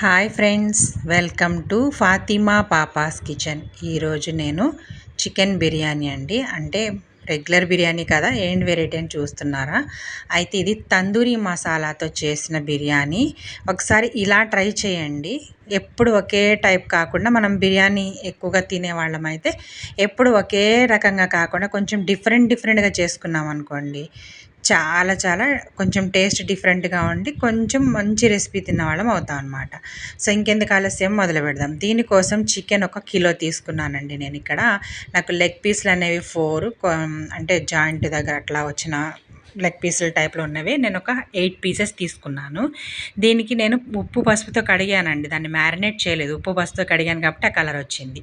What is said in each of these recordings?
Hi friends welcome to Fatima papa's kitchen. ఈరోజు నేను chicken biryani అండి. అంటే రెగ్యులర్ బిర్యానీ కదా ఏం వెరైటీ అని చూస్తున్నారా? అయితే ఇది తందూరి మసాలాతో చేసిన బిర్యానీ. ఒకసారి ఇలా ట్రై చేయండి. ఎప్పుడు ఒకే టైప్ కాకుండా మనం బిర్యానీ ఎక్కువగా తినేవాళ్ళం అయితే ఎప్పుడు ఒకే రకంగా కాకుండా కొంచెం డిఫరెంట్ డిఫరెంట్గా చేసుకున్నాం అనుకోండి చాలా చాలా కొంచెం టేస్ట్ డిఫరెంట్గా ఉండి కొంచెం మంచి రెసిపీ తిన్న వాళ్ళం అవుతాం అనమాట సో ఇంకెందుకు ఆలస్యం? మొదలు పెడదాం. దీనికోసం చికెన్ ఒక కిలో తీసుకున్నానండి నేను ఇక్కడ. నాకు లెగ్ పీస్లు అనేవి ఫోర్ అంటే జాయింట్ దగ్గర అట్లా వచ్చిన లెగ్ పీసుల టైప్లో ఉన్నవి. నేను ఒక ఎయిట్ పీసెస్ తీసుకున్నాను. దీనికి నేను ఉప్పు పసుపుతో కడిగానండి. దాన్ని మ్యారినేట్ చేయలేదు. ఉప్పు పసుపుతో కడిగాను కాబట్టి ఆ కలర్ వచ్చింది.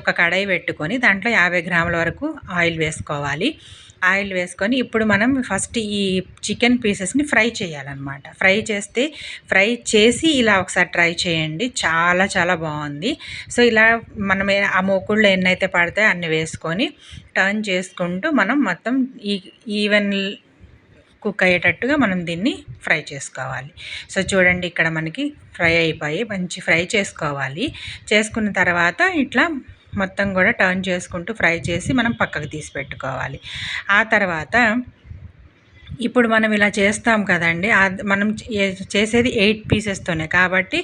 ఒక కడాయి పెట్టుకొని దాంట్లో యాభై గ్రాముల వరకు ఆయిల్ వేసుకోవాలి. ఆయిల్ వేసుకొని ఇప్పుడు మనం ఫస్ట్ ఈ చికెన్ పీసెస్ని ఫ్రై చేయాలన్నమాట. ఫ్రై చేస్తే ఫ్రై చేసి ఇలా ఒకసారి ట్రై చేయండి. చాలా చాలా బాగుంది. సో ఇలా మనం ఆ మూకుళ్ళు ఎన్నైతే పడతాయో అన్ని వేసుకొని టర్న్ చేసుకుంటూ మనం మొత్తం ఈ ఈవెన్ కుక్ అయ్యేటట్టుగా మనం దీన్ని ఫ్రై చేసుకోవాలి. సో చూడండి ఇక్కడ మనకి ఫ్రై అయిపోయి మంచి ఫ్రై చేసుకోవాలి. చేసుకున్న తర్వాత ఇట్లా మొత్తం కూడా టర్న్ చేసుకుంటూ ఫ్రై చేసి మనం పక్కకు తీసి పెట్టుకోవాలి. ఆ తర్వాత ఇప్పుడు మనం ఇలా చేస్తాం కదండి మనం చేసేది ఎయిట్ పీసెస్తోనే కాబట్టి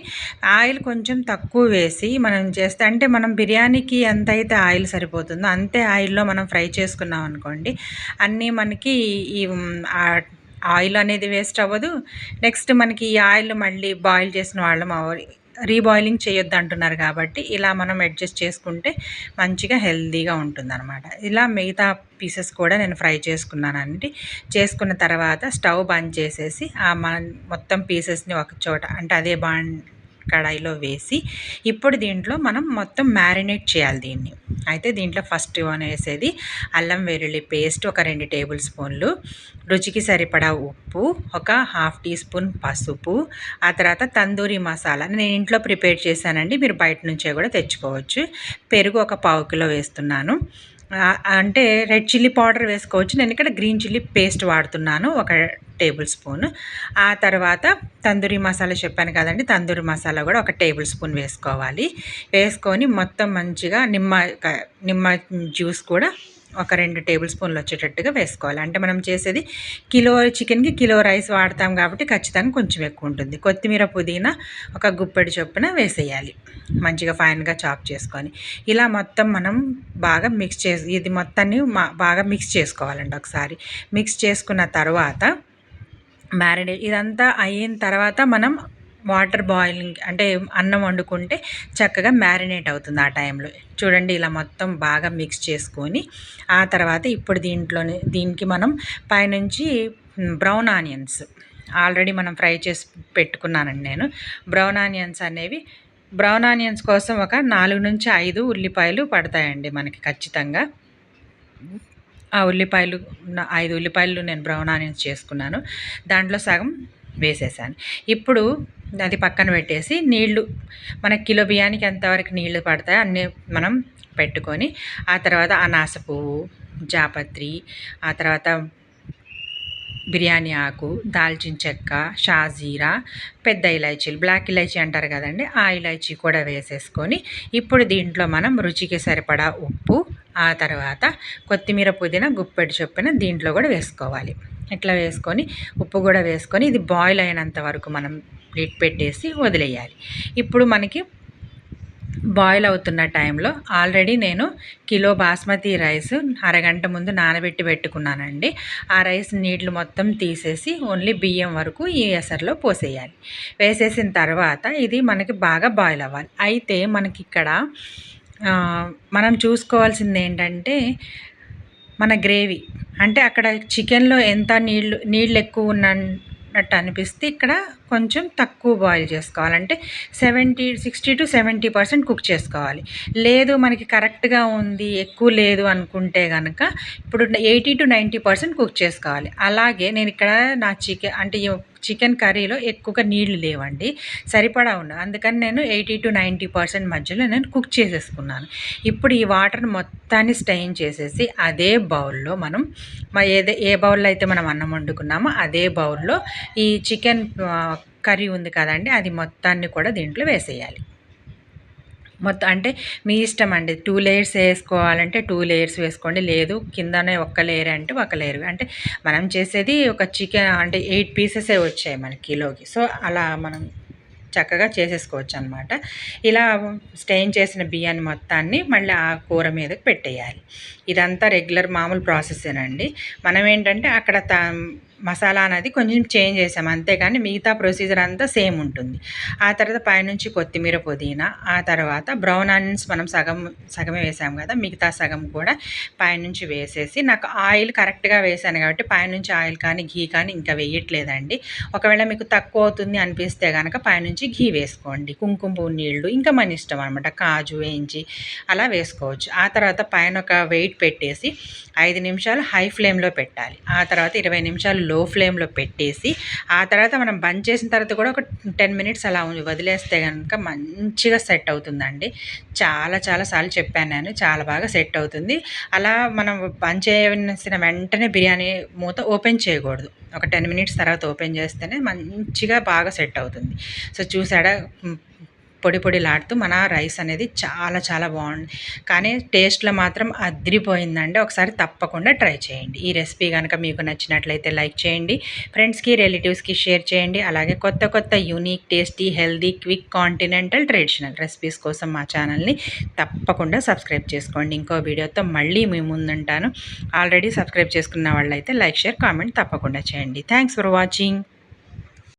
ఆయిల్ కొంచెం తక్కువ వేసి మనం చేస్తే అంటే మనం బిర్యానీకి ఎంత అయితే ఆయిల్ సరిపోతుందో అంతే ఆయిల్లో మనం ఫ్రై చేసుకున్నాం అనుకోండి అన్నీ మనకి ఈ ఆయిల్ అనేది వేస్ట్ అవ్వదు. నెక్స్ట్ మనకి ఈ ఆయిల్ మళ్ళీ బాయిల్ చేసిన వాళ్ళం రీబాయిలింగ్ చేయొద్దు అంటున్నారు కాబట్టి ఇలా మనం అడ్జస్ట్ చేసుకుంటే మంచిగా హెల్తీగా అనమాట ఇలా మిగతా పీసెస్ కూడా నేను ఫ్రై చేసుకున్నానండి. చేసుకున్న తర్వాత స్టవ్ బంద్ చేసేసి ఆ మొత్తం పీసెస్ని ఒక చోట అంటే అదే బాండ్ కడాయిలో వేసి ఇప్పుడు దీంట్లో మనం మొత్తం మ్యారినేట్ చేయాలి దీన్ని. అయితే దీంట్లో ఫస్ట్ వేసేది అల్లం వెల్లుల్లి పేస్ట్ ఒక రెండు టేబుల్ స్పూన్లు రుచికి సరిపడా ఉప్పు ఒక హాఫ్ టీ స్పూన్ పసుపు ఆ తర్వాత తందూరి మసాలా నేను ఇంట్లో ప్రిపేర్ చేశానండి మీరు బయట నుంచే కూడా తెచ్చుకోవచ్చు. పెరుగు ఒక పావు కిలో వేస్తున్నాను. అంటే రెడ్ చిల్లీ పౌడర్ వేసుకోవచ్చు. నేను ఇక్కడ గ్రీన్ చిల్లీ పేస్ట్ వాడుతున్నాను ఒక టేబుల్ స్పూన్. ఆ తర్వాత తందూరి మసాలా చెప్పాను కదండి తందూరి మసాలా కూడా ఒక టేబుల్ స్పూన్ వేసుకోవాలి. వేసుకొని మొత్తం మంచిగా నిమ్మ నిమ్మ జ్యూస్ కూడా ఒక రెండు టేబుల్ స్పూన్లు వచ్చేటట్టుగా వేసుకోవాలి. అంటే మనం చేసేది కిలో చికెన్కి కిలో రైస్ వాడతాం కాబట్టి ఖచ్చితంగా కొంచెం ఎక్కువ ఉంటుంది. కొత్తిమీర పుదీనా ఒక గుప్పెడు చొప్పున వేసేయాలి. మంచిగా ఫైన్గా చాప్ చేసుకొని. ఇలా మొత్తం మనం బాగా మిక్స్ చేసి ఇది మొత్తాన్ని బాగా మిక్స్ చేసుకోవాలండి ఒకసారి. మిక్స్ చేసుకున్న తర్వాత మ్యారినేట్ ఇదంతా అయిన తర్వాత మనం వాటర్ బాయిలింగ్ అంటే అన్నం వండుకుంటే చక్కగా మ్యారినేట్ అవుతుంది ఆ టైంలో. చూడండి ఇలా మొత్తం బాగా మిక్స్ చేసుకొని ఆ తర్వాత ఇప్పుడు దీంట్లోనే దీనికి మనం పైనుంచి బ్రౌన్ ఆనియన్స్ ఆల్రెడీ మనం ఫ్రై చేసి పెట్టుకున్నానండి నేను. బ్రౌన్ ఆనియన్స్ అనేవి బ్రౌన్ ఆనియన్స్ కోసం ఒక నాలుగు నుంచి ఐదు ఉల్లిపాయలు పడతాయండి మనకి ఖచ్చితంగా. ఆ ఉల్లిపాయలు ఐదు ఉల్లిపాయలు నేను బ్రౌన్ ఆనియన్స్ చేసుకున్నాను. దాంట్లో సగం వేసేసాను. ఇప్పుడు అది పక్కన పెట్టేసి నీళ్ళు మన కిలో బియ్యానికి ఎంతవరకు నీళ్ళు పడతాయో అన్నీ మనం పెట్టుకొని ఆ తర్వాత అనాస పువ్వు జాపత్రి ఆ తర్వాత బిర్యానీ ఆకు దాల్చిన చెక్క షాజీరా పెద్ద ఇలాచీలు బ్లాక్ ఇలాచీ అంటారు కదండి ఆ ఇలాచీ కూడా వేసేసుకొని ఇప్పుడు దీంట్లో మనం రుచికి సరిపడా ఉప్పు ఆ తర్వాత కొత్తిమీర పుదీనా గుప్పెడు చొప్పున దీంట్లో కూడా వేసుకోవాలి. ఇట్లా వేసుకొని ఉప్పు కూడా వేసుకొని ఇది బాయిల్ అయినంత వరకు మనం లిడ్ పెట్టేసి వదిలేయాలి. ఇప్పుడు మనకి బాయిల్ అవుతున్న టైంలో ఆల్రెడీ నేను కిలో బాస్మతి రైస్ అరగంట ముందు నానబెట్టి పెట్టుకున్నానండి. ఆ రైస్ నీళ్ళు మొత్తం తీసేసి ఓన్లీ బియ్యం వరకు ఈ ఎసర్లో పోసేయాలి. వేసేసిన తర్వాత ఇది మనకి బాగా బాయిల్ అవ్వాలి. అయితే మనకి ఇక్కడ మనం చూసుకోవాల్సింది ఏంటంటే మన గ్రేవీ. అంటే అక్కడ చికెన్లో ఎంత నీళ్ళు నీళ్ళు ఎక్కువ ఉన్నట్టు అనిపిస్తే ఇక్కడ కొంచెం తక్కువ బాయిల్ చేసుకోవాలంటే seventy sixty to seventy percent cook చేసుకోవాలి. లేదు మనకి కరెక్ట్గా ఉంది ఎక్కువ లేదు అనుకుంటే కనుక ఇప్పుడు eighty to ninety percent cook చేసుకోవాలి. అలాగే నేను ఇక్కడ నా చికెన్ అంటే చికెన్ కర్రీలో ఎక్కువగా నీళ్ళు లేవండి సరిపడా ఉండవు. అందుకని నేను ఎయిటీ టు నైంటీ పర్సెంట్ మధ్యలో నేను కుక్ చేసేసుకున్నాను. ఇప్పుడు ఈ వాటర్ని మొత్తాన్ని స్టెయిన్ చేసేసి అదే బౌల్లో మనం ఏదే ఏ బౌల్లో అయితే మనం అన్నం వండుకున్నామో అదే బౌల్లో ఈ చికెన్ కర్రీ ఉంది కదండి అది మొత్తాన్ని కూడా దీంట్లో వేసేయాలి. మొత్తం అంటే మీ ఇష్టం అండి టూ లేయర్స్ వేసుకోవాలంటే టూ లేయర్స్ వేసుకోండి లేదు కిందనే ఒక్క లేయర్ అంటే ఒక లేయర్. అంటే మనం చేసేది ఒక చికెన్ అంటే ఎయిట్ పీసెసే వచ్చాయి మనకి కిలోకి. సో అలా మనం చక్కగా చేసేసుకోవచ్చు అనమాట ఇలా స్టెయిన్ చేసిన బియ్యాన్ని మొత్తాన్ని మళ్ళీ ఆ కూర మీదకి పెట్టేయాలి. ఇదంతా రెగ్యులర్ మామూలు ప్రాసెసేనండి. మనం ఏంటంటే అక్కడ మసాలా అనేది కొంచెం చేంజ్ చేసాం. అంతేగాని మిగతా ప్రొసీజర్ అంతా సేమ్ ఉంటుంది. ఆ తర్వాత పైనుంచి కొత్తిమీర పుదీనా ఆ తర్వాత బ్రౌన్ ఆనియన్స్ మనం సగం సగమే వేసాం కదా మిగతా సగం కూడా పైనుంచి వేసేసి నాకు ఆయిల్ కరెక్ట్గా వేసాను కాబట్టి పైనుంచి ఆయిల్ కానీ ఘీ కానీ ఇంకా వేయట్లేదండి. ఒకవేళ మీకు తక్కువ అవుతుంది అనిపిస్తే కనుక పైనుంచి ఘీ వేసుకోండి. కుంకుమ పువ్వు నీళ్ళు ఇంకా మన ఇష్టం అనమాట కాజు వేయించి అలా వేసుకోవచ్చు. ఆ తర్వాత పైన ఒక వెయిట్ పెట్టేసి ఐదు నిమిషాలు హై ఫ్లేమ్లో పెట్టాలి. ఆ తర్వాత ఇరవై నిమిషాలు లో ఫ్లేమ్లో పెట్టేసి ఆ తర్వాత మనం బంద్ చేసిన తర్వాత కూడా ఒక టెన్ మినిట్స్ అలా వదిలేస్తే కనుక మంచిగా సెట్ అవుతుందండి. చాలా చాలా సార్లు చెప్పాను నేను చాలా బాగా సెట్ అవుతుంది. అలా మనం బంద్ చేసిన వెంటనే బిర్యానీ మూత ఓపెన్ చేయకూడదు. ఒక టెన్ మినిట్స్ తర్వాత ఓపెన్ చేస్తేనే మంచిగా బాగా సెట్ అవుతుంది. సో చూసాడా పొడి పొడిలాడుతూ మన రైస్ అనేది చాలా చాలా బాగుంది. కానీ టేస్ట్లో మాత్రం అద్రిపోయిందండి. ఒకసారి తప్పకుండా ట్రై చేయండి. ఈ రెసిపీ కనుక మీకు నచ్చినట్లయితే లైక్ చేయండి. ఫ్రెండ్స్కి రిలేటివ్స్కి షేర్ చేయండి. అలాగే కొత్త కొత్త unique tasty healthy quick continental traditional recipes కోసం మా ఛానల్ని తప్పకుండా సబ్స్క్రైబ్ చేసుకోండి. ఇంకో వీడియోతో మళ్ళీ మీ ముందుంటాను. ఆల్రెడీ సబ్స్క్రైబ్ చేసుకున్న వాళ్ళైతే లైక్ షేర్ కామెంట్ తప్పకుండా చేయండి. Thanks for watching.